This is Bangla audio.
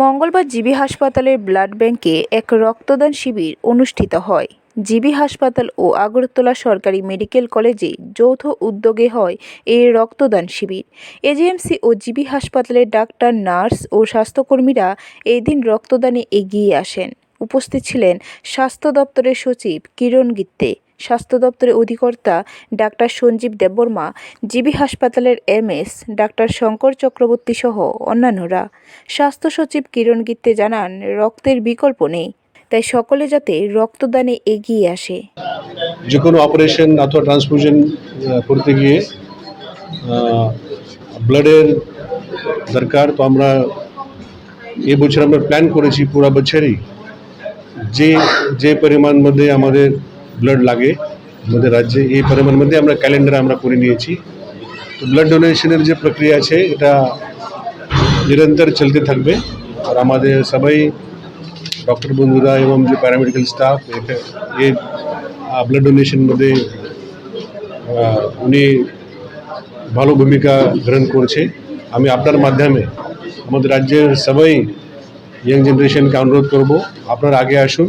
মঙ্গলবার জিবি হাসপাতালের ব্লাড ব্যাংকে এক রক্তদান শিবির অনুষ্ঠিত হয়। জিবি হাসপাতাল ও আগরতলা সরকারি মেডিকেল কলেজে যৌথ উদ্যোগে হয় এই রক্তদান শিবির। এজিএমসি ও জিবি হাসপাতালের ডাক্তার, নার্স ও স্বাস্থ্যকর্মীরা এই দিন রক্তদানে এগিয়ে আসেন। উপস্থিত ছিলেন স্বাস্থ্য দপ্তরের সচিব কিরণ গিত্তে। স্বাস্থ্য দপ্তরের অধিকর্তা ডাক্তার সঞ্জীব দেববর্মা, জিবি হাসপাতালের এমএস ডাক্তার শঙ্কর চক্রবর্তী সহ অন্যান্যরা। স্বাস্থ্য সচিব কিরণ গিত্তে জানান, রক্তের বিকল্প নেই, তাই সকলে যাতে রক্তদানে এগিয়ে আসে। যে কোনো অপারেশন অথবা ট্রান্সফিউশন করতে গিয়ে ব্লাডের দরকার। তো আমরা এই বছর আমরা প্ল্যান করেছি, পুরো বছরই। যে যে পরিমাণ মধ্যে আমাদের ব্লাড লাগে আমাদের রাজ্যে। এই পরিমাণ মধ্যে আমরা ক্যালেন্ডার আমরা করে নিয়েছি। তো ব্লাড ডোনেশনের যে প্রক্রিয়া আছে, এটা নিরন্তর চলতে থাকবে। আর আমাদের সবাই ডক্টর বন্ধুরা এবং যে প্যারামেডিক্যাল স্টাফ এ ব্লাড ডোনেশন মধ্যে উনি ভালো ভূমিকা গ্রহণ করছে। আমি আপনার মাধ্যমে আমাদের রাজ্যের সবাই ইয়াং জেনারেশনকে অনুরোধ করব, আপনারা আগে আসুন।